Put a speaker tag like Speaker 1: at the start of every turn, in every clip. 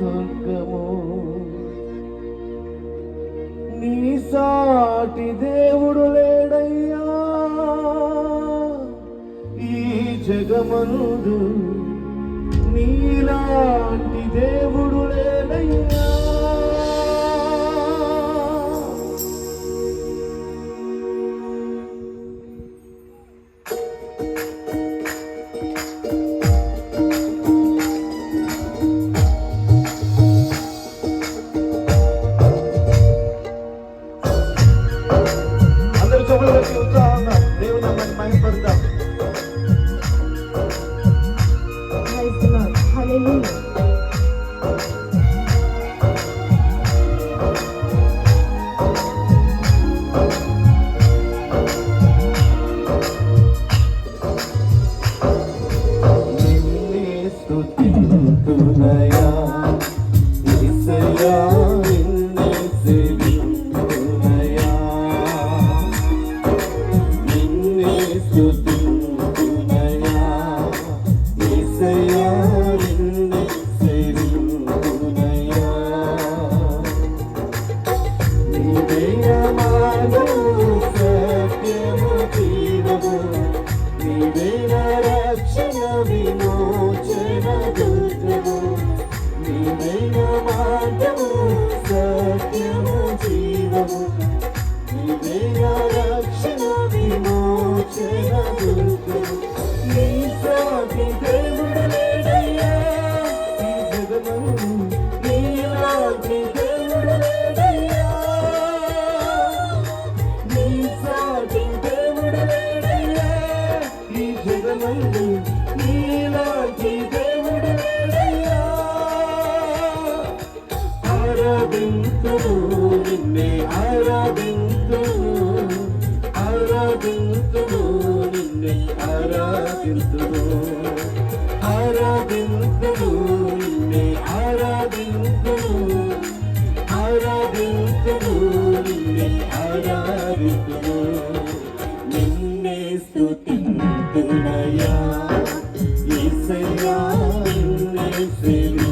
Speaker 1: దుర్గము. నీ సాటి దేవుడు లేడయ్యా. ఈ జగమనుడు నీలాంటి దేవుడు లేడయ్యా. లేడండి నీలాంటి దేవుడు లేడయ్యా ఆరాధింతుడు నిన్నే ఆరాధింతుడు ఆరాధింతుడు నిన్నే ఆరాధింతుడు ఆరాధింతుడు feliz.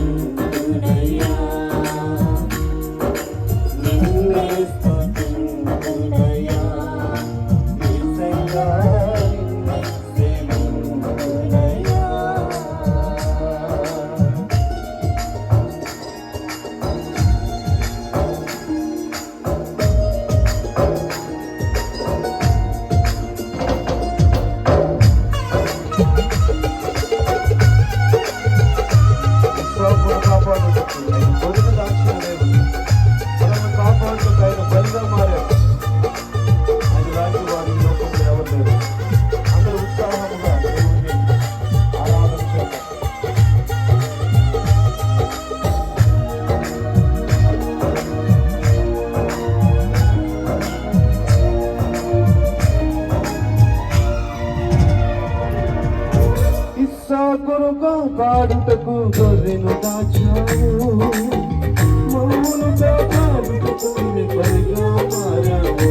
Speaker 1: కాపాడుటకు గొర్రెను దాచావు. మమ్మును కాపాడుటకు పరిగా మారావు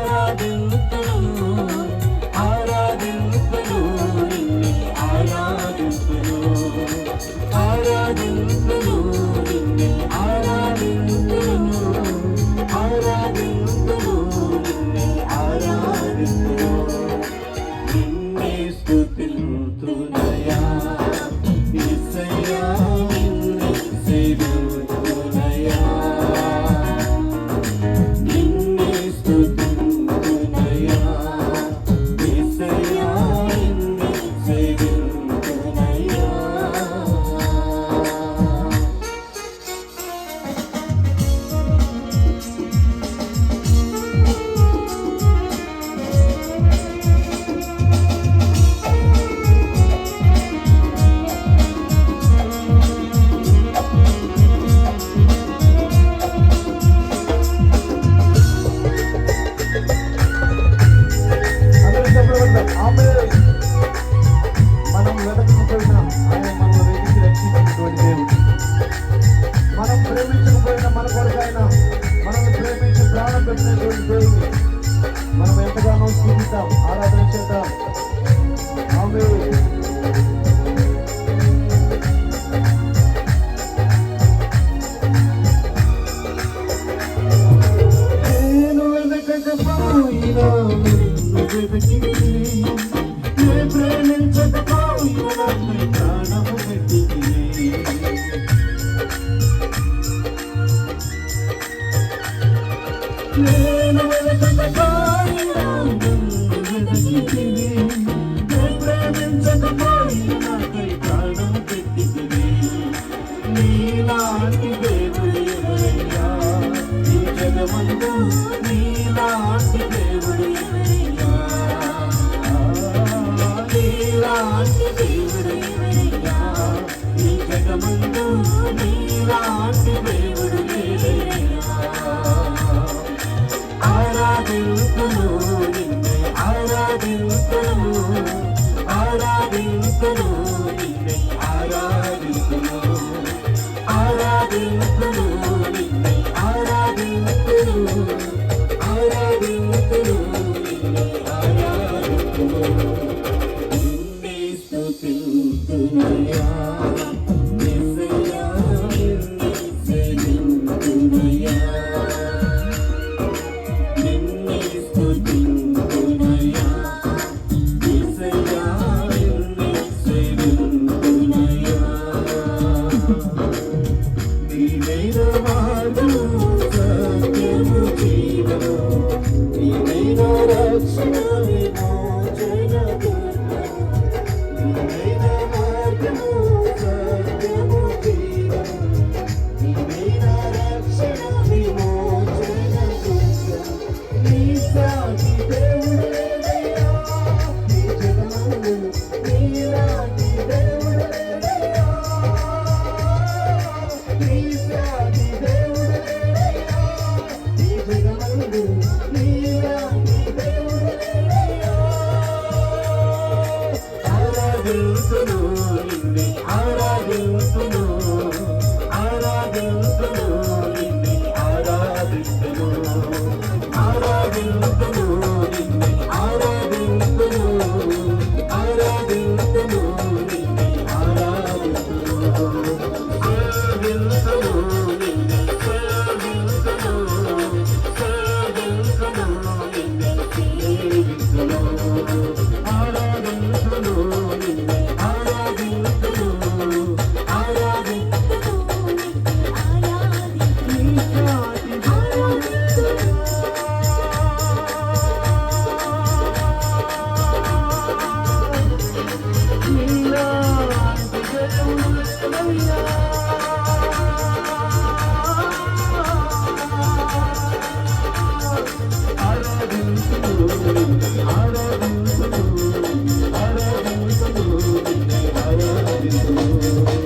Speaker 1: I'm Ooh. Thank you. Thank you.